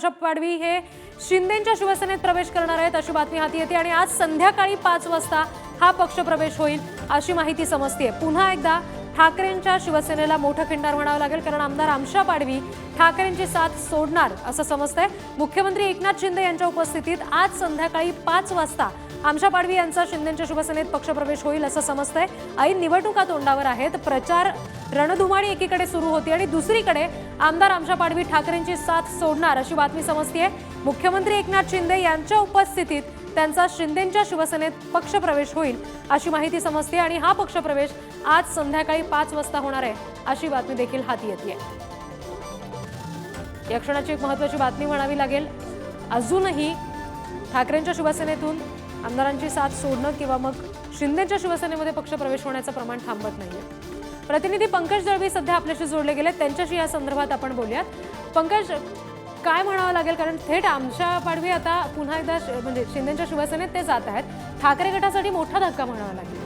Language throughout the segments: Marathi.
आमशा पाडवी हे शिंदेच्या शिवसेनेत प्रवेश करणार आहेत अशी बातमी हाती येते आणि आज संध्याकाळी पाच वाजता हा पक्ष प्रवेश होईल अशी माहिती समजते पुन्हा एकदा ठाकरेंच्या शिवसेनेला मोठं खिंडार म्हणावं लागेल कारण आमदार आमशा पाडवी ठाकरेंची साथ सोडणार असं समजतंय. मुख्यमंत्री एकनाथ शिंदे यांच्या उपस्थितीत आज संध्याकाळी पाच वाजता आमशा पाडवी यांचा शिंदेच्या शिवसेनेत पक्षप्रवेश होईल असं समजतंय. ऐन निवडणुका तोंडावर आहेत प्रचार रणधुमाळी एकीकडे सुरू होती आणि दुसरीकडे आमदार आमशा पाडवी ठाकरेंची साथ सोडणार अशी बातमी समजतीये. मुख्यमंत्री एकनाथ शिंदे यांच्या उपस्थितीत त्यांचा शिंदेच्या शिवसेनेत पक्षप्रवेश होईल अशी माहिती समजते आणि हा पक्षप्रवेश आज संध्याकाळी पाच वाजता होणार आहे अशी बातमी देखील हाती येते. या क्षणाची एक महत्वाची बातमी म्हणावी लागेल. अजूनही ठाकरेंच्या शिवसेनेतून आमदारांची साथ सोडणं किंवा मग शिंदेच्या शिवसेनेमध्ये पक्षप्रवेश होण्याचं प्रमाण थांबत नाहीये. प्रतिनिधी पंकज दळवी सध्या आपल्याशी जोडले गेले त्यांच्याशी या संदर्भात आपण बोलूयात. पंकज काय म्हणावं लागेल? कारण थेट आमच्या पाडवी आता पुन्हा एकदा श- म्हणजे शिंदेच्या शिवसेनेत ते जात आहेत. ठाकरे गटासाठी मोठा धक्का म्हणावा लागेल.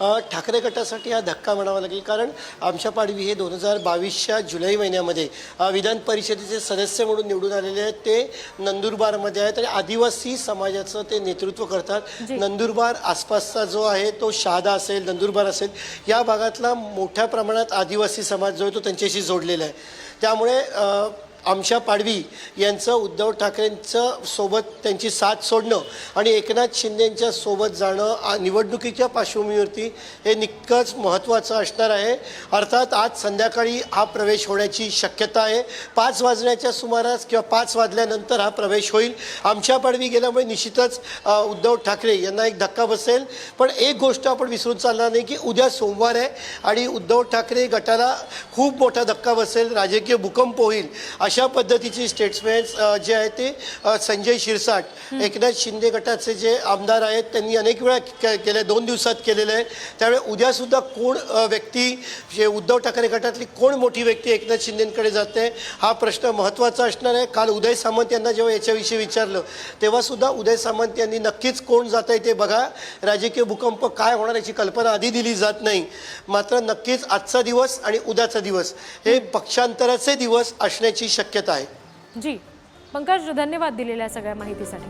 ठाकरे गटासाठी हा धक्का म्हणावा लागेल. कारण आमच्या पाडवी हे दोन हजार बावीसच्या जुलै महिन्यामध्ये विधान परिषदेचे सदस्य म्हणून निवडून आलेले आहेत. ते नंदुरबारमध्ये आहेत आणि आदिवासी समाजाचं ते नेतृत्व करतात. नंदुरबार आसपासचा जो आहे तो शहादा असेल नंदुरबार असेल या भागातला मोठ्या प्रमाणात आदिवासी समाज जो आहे तो त्यांच्याशी जोडलेला आहे. त्यामुळे आमशा पाडवी यांचं उद्धव ठाकरेंचं सोबत त्यांची साथ सोडणं आणि एकनाथ शिंदेंच्या सोबत जाणं निवडणुकीच्या पार्श्वभूमीवरती हे निकच महत्त्वाचं असणार आहे. अर्थात आज संध्याकाळी हा प्रवेश होण्याची शक्यता आहे. पाच वाजण्याच्या सुमारास किंवा पाच वाजल्यानंतर हा प्रवेश होईल. आमच्या पाडवी गेल्यामुळे निश्चितच उद्धव ठाकरे यांना एक धक्का बसेल. पण एक गोष्ट आपण विसरून चालणार नाही की उद्या सोमवार आहे आणि उद्धव ठाकरे गटाला खूप मोठा धक्का बसेल. राजकीय भूकंप होईल अशा पद्धतीचे स्टेट्समॅन्स जे आहेत ते संजय शिरसाट एकनाथ शिंदे गटाचे जे आमदार आहेत त्यांनी अनेक वेळा के- केले दोन दिवसात केलेलं आहे त्यामुळे उद्यासुद्धा कोण व्यक्ती जे उद्धव ठाकरे गटातली कोण मोठी व्यक्ती एकनाथ शिंदेकडे जाते हा प्रश्न महत्त्वाचा असणार आहे. काल उदय सामंत यांना जेव्हा याच्याविषयी विचारलं तेव्हा सुद्धा उदय सामंत यांनी नक्कीच कोण जात आहे ते बघा. राजकीय भूकंप काय होणार याची कल्पना आधी दिली जात नाही. मात्र नक्कीच आजचा दिवस आणि उद्याचा दिवस हे पक्षांतराचे दिवस असण्याची शक्यता आहे. जी पंकज धन्यवाद दिलेल्या सगळ्या माहितीसाठी.